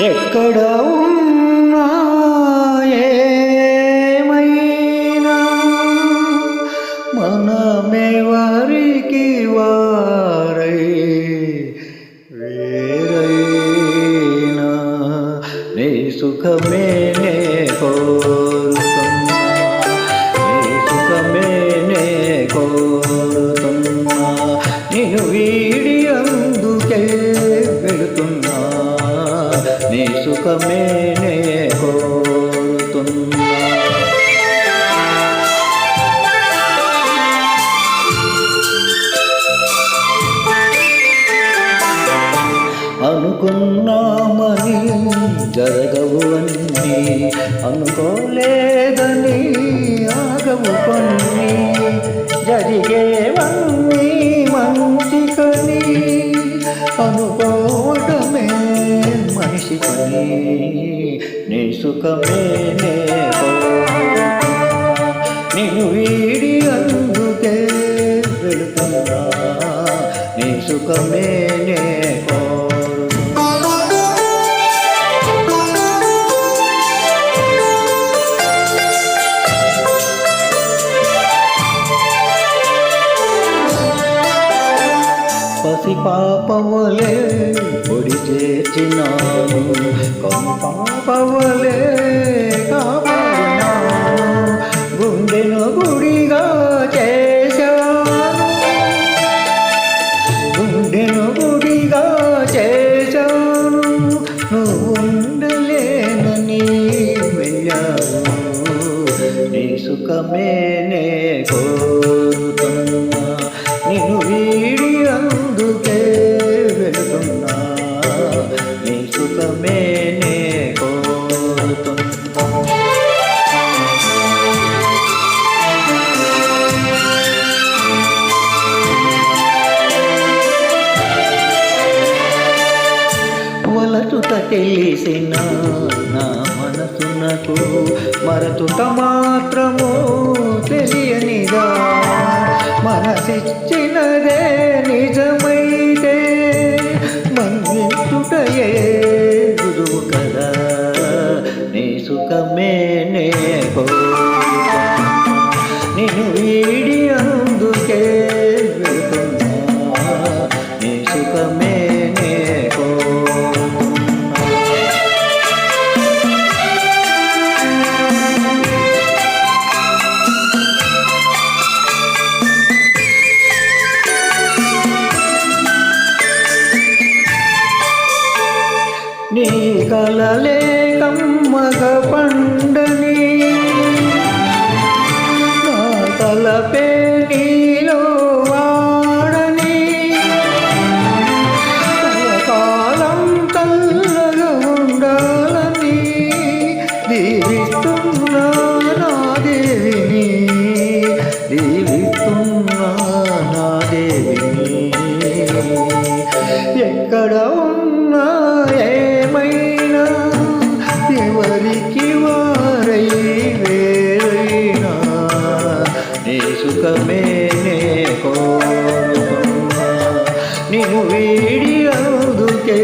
ఎక్కడ ఉన్నా ఏమైనా మనమెవరికి వారై వేరైనా? నీ సుఖమే కోరుతున్నా. నీ సుఖమే కోరుతున్నా. నేను వీడి అందుకే పెడుతున్నా నీ సుఖమే నే కోరుతున్నా. అనుకున్నామని జరగవు అన్నీ అనుకోలేదని ఆగవు కొన్ని. జరిగేవన్నీ మంచి కని అనుకోవటం పని నీ సుఖమే నే కోరుతున్నా. నిన్ను వీడి అందుకే వెళుతున్నా నీ సుఖమే నే పసి పాపములే చేర్చినాను కను పాపవలే గుండెను గుడిగా చేశాను. గుండెను గుడిగా చేశాను. నువ్వు ఉండలేనని వెళ్ళావు. నీ సుఖమే నే కోరుతున్నా తెలిసిన నా మనసునకు మరతుట మాత్రము తెలియనిదా. మనసిచ్చినదే నిజమైతే మన్నించుటయే గురువు కదా. నీ సుఖమే నే కలలే కమ్మగ పండని నా తలపే నీలో వాడని. కాలం కల్లగా ఉండాలని దీవిస్తున్నా ವಿಡಿಯೋದು ಕೇ